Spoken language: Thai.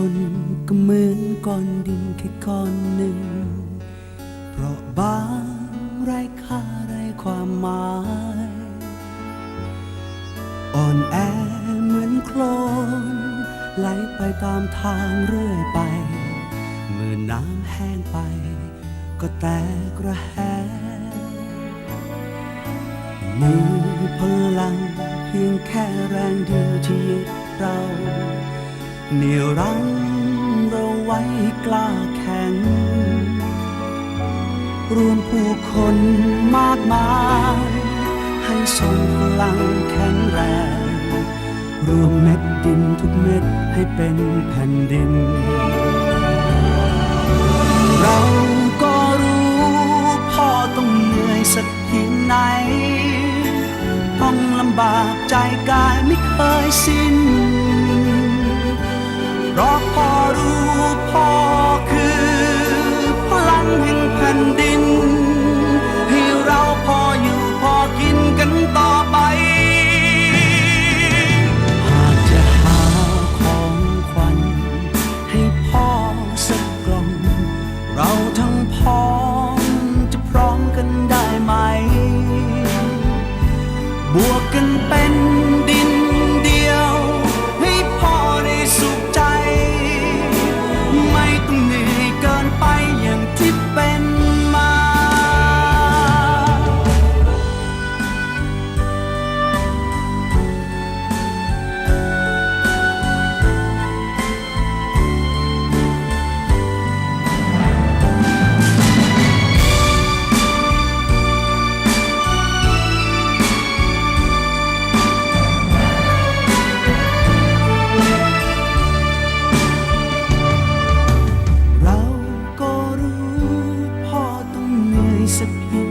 คนก็เหมือนก้อนดินแค่ก้อนหนึ่ง เพราะบางไร้ค่าไร้ความหมาย อ่อนแอเหมือนโคลนไหลไปตามทางเรื่อยไป เมื่อน้ำแห้งไปก็แตกระแหมีพลังเพียงแค่แรงเดียวที่ยึดเรา เหนี่ยวรั้งเราไว้กล้าแข็ง รวมผู้คนมากมาย ให้ทรงพลังแข็งแรง รวมเม็ดดินทุกเม็ดให้เป็นแผ่นดิน เราก็รู้พ่อต้องเหนื่อยสักเพียงไหน ต้องลำบากใจกายไม่เคยสิ้น rock paru paru disappear.